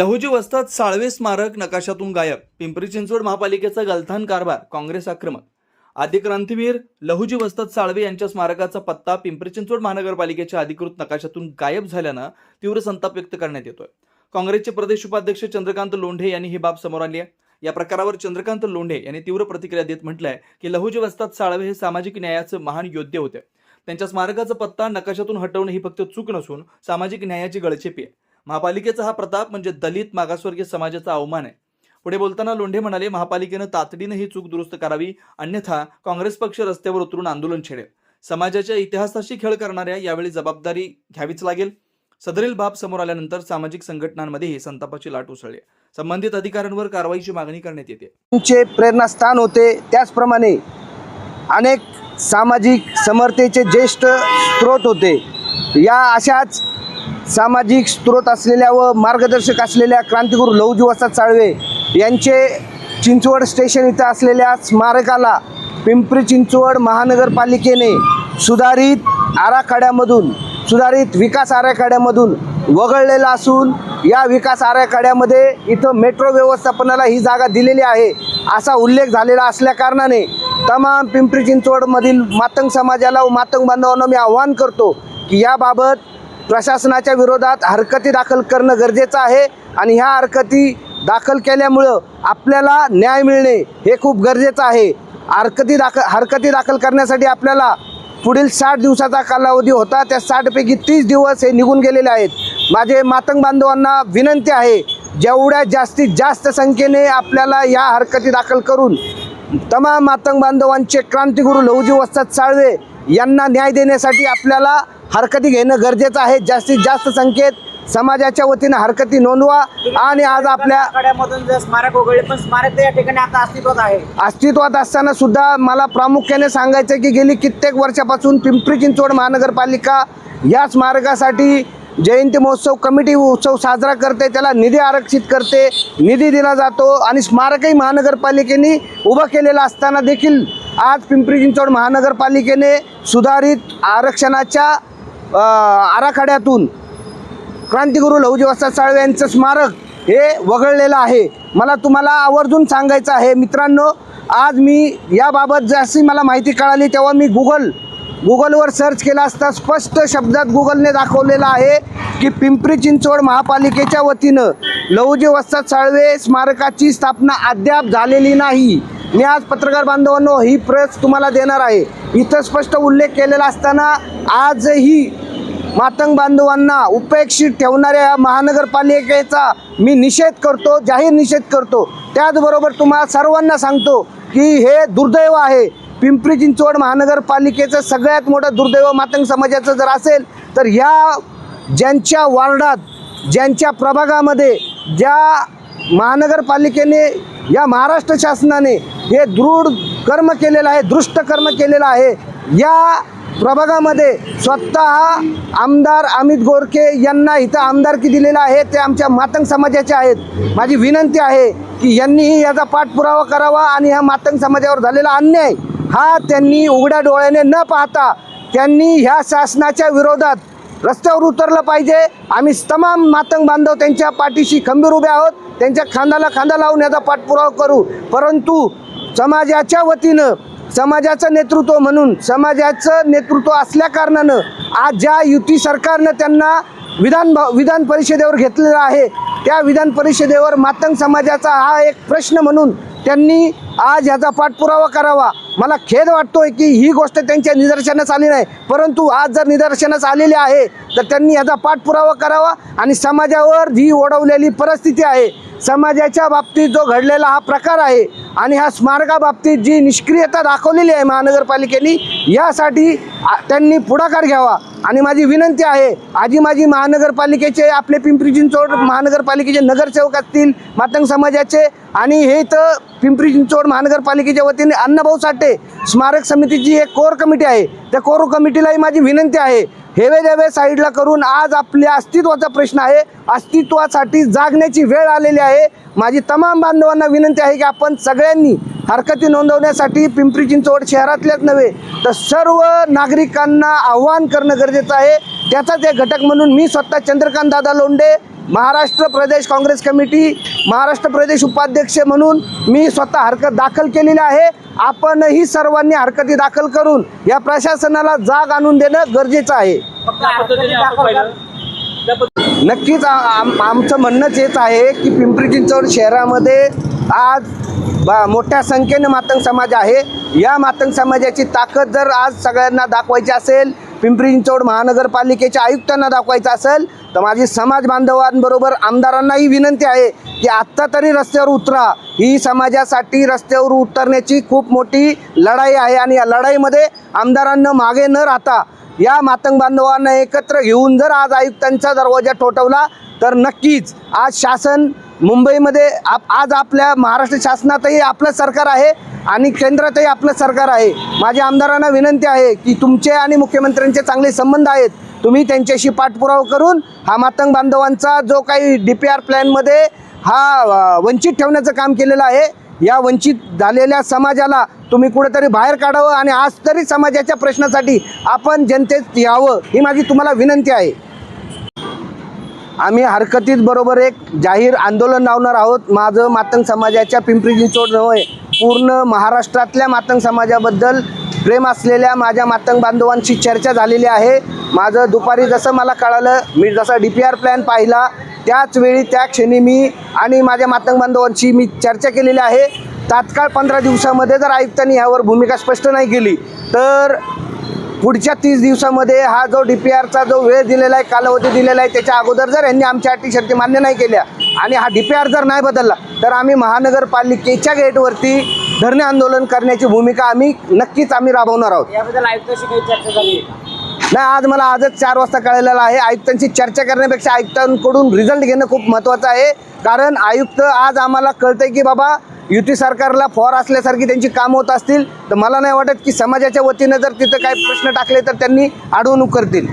लहुजी वस्तात साळवे स्मारक नकाशातून गायब. पिंपरी चिंचवड महापालिकेचा गलथान कारभार काँग्रेस आक्रमक. आदी क्रांतीवीर लहुजी वस्तात साळवे यांच्या स्मारकाचा पत्ता पिंपरी चिंचवड महानगरपालिकेच्या अधिकृत नकाशातून गायब झाल्यानं तीव्र संताप व्यक्त करण्यात येतोय. काँग्रेसचे प्रदेश उपाध्यक्ष चंद्रकांत लोंढे यांनी ही बाब समोर आणली आहे. या प्रकारावर चंद्रकांत लोंढे यांनी तीव्र प्रतिक्रिया देत म्हटलंय की लहुजी वस्तात साळवे हे सामाजिक न्यायाचं महान योद्धे होते. त्यांच्या स्मारकाचा पत्ता नकाशातून हटवणं ही फक्त चूक नसून सामाजिक न्यायाची गळचेपी आहे. महापालिकेचा हा प्रताप म्हणजे दलित मागासवर्गीय समाजाचा अवमान आहे. पुढे बोलताना लोंढे म्हणाले महापालिकेनं तातडीनं ही चूक दुरुस्त करावी अन्यथा काँग्रेस पक्ष रस्त्यावर उतरून आंदोलन छेडेल. समाजाच्या इतिहासाशी खेळ करणाऱ्या यावेळी जबाबदारी घ्यावीच लागेल. सदरील बाब समोर आल्यानंतर सामाजिक संघटनांमध्येही संतापाची लाट उसळली संबंधित अधिकाऱ्यांवर कारवाईची मागणी करण्यात येते. चे प्रेरणास्थान होते. त्याचप्रमाणे अनेक सामाजिक समर्थेचे ज्येष्ठ स्रोत होते. या अशाच सामाजिक स्रोत असलेल्या व मार्गदर्शक असलेल्या क्रांतिगुरू लहुजी वसाद साळवे यांचे चिंचवड स्टेशन इथं असलेल्या स्मारकाला पिंपरी चिंचवड महानगरपालिकेने सुधारित आराखड्यामधून सुधारित विकास आराखड्यामधून वगळलेला असून या विकास आराखड्यामध्ये इथं मेट्रो व्यवस्थापनाला ही जागा दिलेली आहे असा उल्लेख झालेला असल्याकारणाने तमाम पिंपरी चिंचवडमधील मातंग समाजाला व मातंग बांधवांना मी आव्हान करतो की याबाबत प्रशासनाच्या विरोधात हरकती दाखल करणं गरजेचं आहे आणि ह्या हरकती दाखल केल्यामुळं आपल्याला न्याय मिळणे हे खूप गरजेचं आहे. हरकती दाखल हरकती दाखल करण्यासाठी आपल्याला पुढील साठ दिवसाचा कालावधी होता. त्या साठपैकी तीस दिवस हे निघून गेलेले आहेत. माझे मातंग बांधवांना विनंती आहे जेवढ्या जास्तीत जास्त संख्येने आपल्याला या हरकती दाखल करून तमाम मातंग बांधवांचे क्रांतिगुरू लहुजी वस्ताद साळवे यांना न्याय देण्यासाठी आपल्याला हरकती घेणं गरजेचं आहे. जास्तीत जास्त संख्येत समाजाच्या वतीनं हरकती नोंदवा आणि आज आपल्या जर स्मारक वगळले पण स्मारक या ठिकाणी आता अस्तित्वात आहे. अस्तित्वात असताना सुद्धा मला प्रामुख्याने सांगायचं की गेली कित्येक वर्षापासून पिंपरी चिंचवड महानगरपालिका या स्मारकासाठी जयंती महोत्सव कमिटी उत्सव साजरा करते त्याला निधी आरक्षित करते निधी दिला जातो आणि स्मारकही महानगरपालिकेने उभं केलेलं असताना देखील आज पिंपरी चिंचवड महानगरपालिकेने सुधारित आरक्षणाच्या आराखड्यातून. क्रांतिगुरू लहुजी साळवे यांचं स्मारक हे वगळलेलं आहे. मला तुम्हाला आवर्जून सांगायचं आहे मित्रांनो आज मी याबाबत जशी मला माहिती कळाली तेव्हा मी गुगल गुगलवर सर्च केला असता स्पष्ट शब्दात गुगलने दाखवलेलं आहे की पिंपरी चिंचवड महापालिकेच्या वतीनं लहुजी वस्ताद साळवे स्मारकाची स्थापना अद्याप झालेली नाही. मी आज पत्रकार बांधवांनो ही प्रेस तुम्हाला देणार आहे. इथं स्पष्ट उल्लेख केलेला असताना आजही मातंग बांधवांना उपेक्षित ठेवणाऱ्या महानगरपालिकेचा मी निषेध करतो जाहीर निषेध करतो. त्याचबरोबर तुम्हाला सर्वांना सांगतो की हे दुर्दैव आहे. पिंपरी चिंचवड महानगरपालिकेचं सगळ्यात मोठं दुर्दैव मातंग समाजाचं जर असेल तर ह्या ज्यांच्या वार्डात ज्यांच्या प्रभागामध्ये ज्या महानगरपालिकेने या महाराष्ट्र शासनाने हे दृढ कर्म केलेलं आहे दृष्ट कर्म केलेलं आहे. या प्रभागामध्ये स्वतः आमदार अमित गोरखे यांना इथं आमदारकी दिलेलं आहे. ते आमच्या मातंग समाजाचे आहेत. माझी विनंती आहे की यांनीही याचा पाठपुरावा करावा आणि ह्या मातंग समाजावर झालेला अन्याय हा त्यांनी उघड्या डोळ्याने न पाहता त्यांनी ह्या शासनाच्या विरोधात रस्त्यावर उतरलं पाहिजे. आम्ही तमाम मातंग बांधव त्यांच्या पाठीशी खंबीर उभे आहोत. त्यांच्या खांदाला खांदा लावून याचा पाठपुरावा करू. परंतु समाजाच्या वतीनं समाजाचं नेतृत्व म्हणून समाजाचं नेतृत्व असल्या कारणानं आज ज्या युती सरकारनं त्यांना विधान विधान परिषदेवर घेतलेलं आहे त्या विधान परिषदेवर मातंग समाजाचा हा एक प्रश्न म्हणून त्यांनी आज ह्याचा पाठपुरावा करावा. मला खेद वाटतोय की ही गोष्ट त्यांच्या निदर्शनास आली नाही. परंतु आज जर निदर्शनास आलेली आहे तर त्यांनी याचा पाठपुरावा करावा आणि समाजावर जी ओढवलेली परिस्थिती आहे. समाजाच्या बाबतीत जो घडलेला हा प्रकार आहे आणि ह्या स्मारकाबाबतीत जी निष्क्रियता दाखवलेली आहे महानगरपालिकेने यासाठी त्यांनी पुढाकार घ्यावा. आणि माझी विनंती आहे आजी माझी महानगरपालिकेचे आपले पिंपरी चिंचवड महानगरपालिकेचे नगरसेवक असतील मातंग समाजाचे आणि हे तर पिंपरी चिंचवड महानगरपालिकेच्या वतीने अण्णाभाऊ साठे स्मारक समितीची एक कोर कमिटी आहे. त्या कोर कमिटीलाही माझी विनंती आहे. हेवे देवे साईडला करून आज आपल्या अस्तित्वाचा प्रश्न आहे. अस्तित्वासाठी जागण्याची वेळ आलेली आहे. माझी तमाम बांधवांना विनंती आहे की आपण सगळ्यांनी हरकती नोंदवण्यासाठी पिंपरी चिंचवड शहरातल्याच नव्हे तर सर्व नागरिकांना आव्हान करणं गरजेचं आहे. त्याचाच एक घटक म्हणून मी स्वतः चंद्रकांत दादा लोंडे महाराष्ट्र प्रदेश काँग्रेस कमिटी महाराष्ट्र प्रदेश उपाध्यक्ष म्हणून मी स्वतः हरकत दाखल केलेली आहे. आपणही सर्वांनी हरकती दाखल करून या प्रशासनाला जाग आणून देणं गरजेचं आहे. फक्त नक्कीच आम- आमचं म्हणणंच हेच आहे की पिंपरी चिंचवड शहरामध्ये आज बा मोठ्या संख्येने मातंग समाज आहे. या मातंग समाजाची ताकद जर आज सगळ्यांना दाखवायची असेल पिंपरी चिंचवड महानगरपालिकेच्या आयुक्तांना दाखवायचं असेल तर माझी समाज बांधवांबरोबर आमदारांनाही विनंती आहे की आत्ता तरी रस्त्यावर उतरा. ही समाजासाठी रस्त्यावर उतरण्याची खूप मोठी लढाई आहे आणि या लढाईमध्ये आमदारांना मागे न राहता या मातंग बांधवांना एकत्र घेऊन जर आज आयुक्तांचा दरवाजा ठोठवला तर नक्कीच आज शासन मुंबईमध्ये आप आज आपल्या महाराष्ट्र शासनातही आपलं सरकार आहे आणि केंद्रातही आपलं सरकार आहे. माझ्या आमदारांना विनंती आहे की तुमचे आणि मुख्यमंत्र्यांचे चांगले संबंध आहेत. तुम्ही त्यांच्याशी पाठपुरावा करून हा मातंग बांधवांचा जो काही डी पी आर प्लॅनमध्ये हा वंचित ठेवण्याचं काम केलेलं आहे या वंचित झालेल्या समाजाला तुम्ही कुठेतरी बाहेर काढावं आणि आज तरी समाजाच्या प्रश्नासाठी आपण जनतेत यावं ही माझी तुम्हाला विनंती आहे. आम्ही हरकतीत बरोबर एक जाहीर आंदोलन लावणार आहोत. माझं मातंग समाजाच्या पिंपरी चिंचवड नव्हे पूर्ण महाराष्ट्रातल्या मातंग समाजाबद्दल प्रेम असलेल्या माझ्या मातंग बांधवांशी चर्चा झालेली आहे. माझं दुपारी जसं मला कळालं मी जसा डी पी आर प्लॅन पाहिला त्याच वेळी त्या क्षणी मी आणि माझ्या मातंग बांधवांशी मी चर्चा केलेली आहे. तात्काळ पंधरा दिवसामध्ये जर आयुक्तांनी यावर भूमिका स्पष्ट नाही केली तर पुढच्या तीस दिवसामध्ये हा जो डी पी आरचा जो वेळ दिलेला आहे कालावधी दिलेला आहे त्याच्या अगोदर जर यांनी आमच्या अटी शर्ती मान्य नाही केल्या आणि हा डी पी आर जर नाही बदलला तर आम्ही महानगरपालिकेच्या गेटवरती धरणे आंदोलन करण्याची भूमिका आम्ही नक्कीच आम्ही राबवणार आहोत. याबद्दल आयुक्ताशी काही चर्चा झाली? नाही आज मला आजच चार वाजता कळलेलं आहे. आयुक्तांची चर्चा करण्यापेक्षा आयुक्तांकडून रिझल्ट घेणं खूप महत्त्वाचं आहे. कारण आयुक्त आज आम्हाला कळतंय की बाबा युती सरकारला फॉर असल्यासारखी त्यांची कामं होत असतील तर मला नाही वाटत की समाजाच्या वतीनं जर तिथं काही प्रश्न टाकले तर त्यांनी अडवणूक करतील.